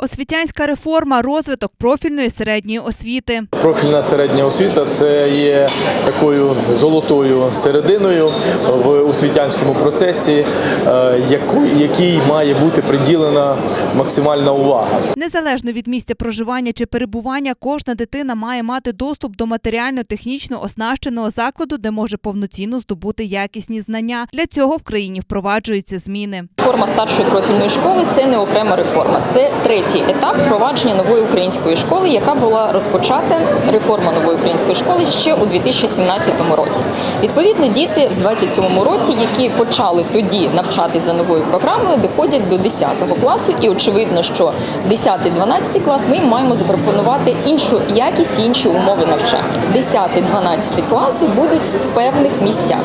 Освітянська реформа, розвиток профільної середньої освіти. Профільна середня освіта це є такою золотою серединою в освітянському процесі, е, якій має бути приділена максимальна увага. Незалежно від місця проживання чи перебування, кожна дитина має мати доступ до матеріально-технічно оснащеного закладу, де може повноцінно здобути якісні знання. Для цього в країні впроваджуються зміни. Реформа старшої профільної школи це не окрема реформа. Це третій етап впровадження нової української школи, яка була розпочата реформа нової української школи ще у 2017 році. Відповідно, діти в 27 році, які почали тоді навчатись за новою програмою, доходять до 10 класу, і очевидно, що 10-12 клас ми маємо запропонувати іншу якість і інші умови навчання. 10-12 класи будуть в певних місцях.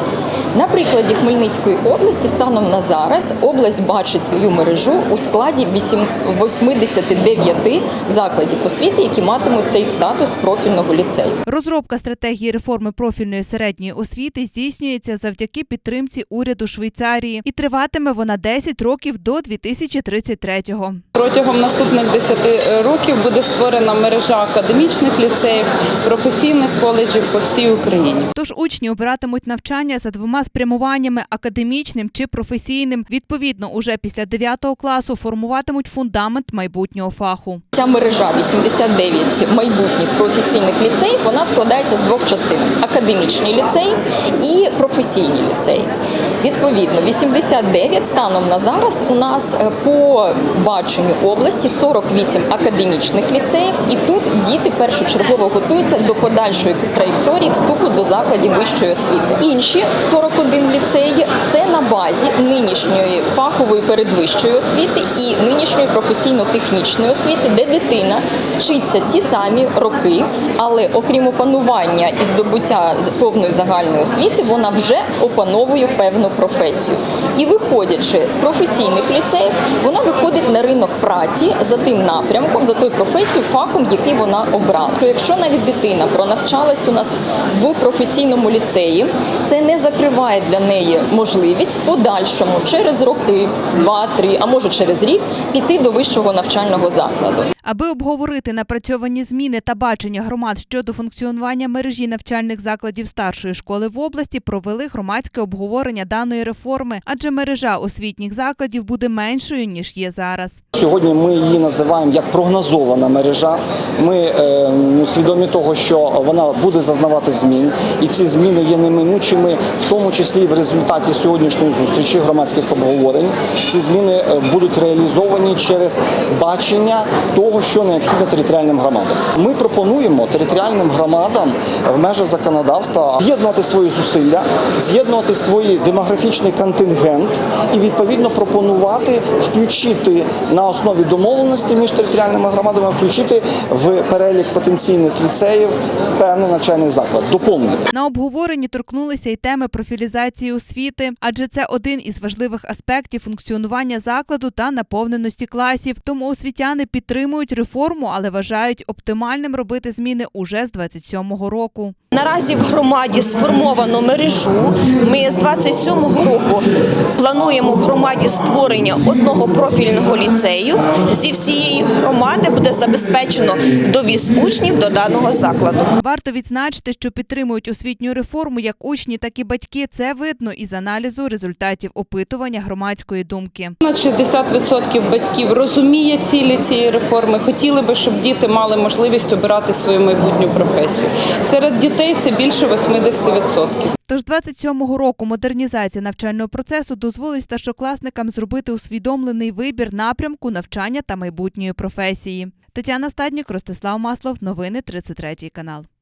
На прикладі Хмельницької області станом на зараз область бачить свою мережу у складі вісім- 89 закладів освіти, які матимуть цей статус профільного ліцею. Розробка стратегії реформи профільної середньої освіти здійснюється завдяки підтримці уряду Швейцарії і триватиме вона 10 років до 2033-го. Протягом наступних 10 років буде створена мережа академічних ліцеїв, професійних коледжів по всій Україні. Тож учні обиратимуть навчання за двома спрямуваннями академічним чи професійним. Відповідно, уже після 9 класу формуватимуть фундамент майбутнього фаху. Ця мережа 89 майбутніх професійних ліцеїв вона складається з двох частин: академічний ліцей і професійні ліцеї. Відповідно, 89 станом на зараз у нас е, по баченню області 48 академічних ліцеїв, і тут діти першочергово готуються до подальшої траєкторії вступу до закладів вищої освіти. Інші 41 ліцеї це на базі нинішньої фахової передвищої освіти і нинішньої професійно-технічної освіти, де дитина вчиться ті самі роки, але окрім опанування і здобуття повної загальної освіти, вона вже опановує певну професію. І виходячи з професійних ліцеїв, вона виходить на ринок праці за тим напрямком, за тою професією, фахом, який вона обрала. То Якщо навіть дитина пронавчалась у нас в професійному ліцеї, це не закриває для неї можливість подальшому через роки, два-три, а може через рік піти до вищого навчального закладу. Аби обговорити напрацьовані зміни та бачення громад щодо функціонування мережі навчальних закладів старшої школи в області, провели громадське обговорення даної реформи, адже мережа освітніх закладів буде меншою ніж є зараз. Сьогодні ми її називаємо як прогнозована мережа. Ми е, ну, свідомі того, що вона буде зазнавати змін, і ці зміни є неминучими, в тому числі в результаті сьогоднішньої зустрічі громадських обговорень. Ці зміни е, будуть реалізовані через бачення того, що необхідно територіальним громадам. Ми пропонуємо територіальним громадам в межах законодавства з'єднувати свої зусилля, з'єднувати свій демографічний контингент і відповідно пропонувати включити на основі домовленості між територіальними громадами, включити в перелік потенційних ліцеїв певний навчальний заклад, доповнити. На обговоренні торкнулися й теми профілізації освіти, адже це один із важливих аспектів функціонування закладу та наповненості класів. Тому освітяни підтримують реформу, але вважають оптимальним робити зміни уже з 27-го року. Наразі в громаді сформовано мережу. Ми з 27-го року плануємо в громаді створення одного профільного ліцею. Зі всієї громади буде забезпечено довіз учнів до даного закладу. Варто відзначити, що підтримують освітню реформу як учні, так і батьки. Це видно із аналізу результатів опитування громадської думки. Понад 60% батьків розуміє цілі цієї реформи, хотіли би, щоб діти мали можливість обирати свою майбутню професію. Серед дітей це більше 80%. Тож 27-го року модернізація навчального процесу дозволить старшокласникам зробити усвідомлений вибір напрямку навчання та майбутньої професії. Тетяна Стаднік, Ростислав Маслов, новини 33 канал.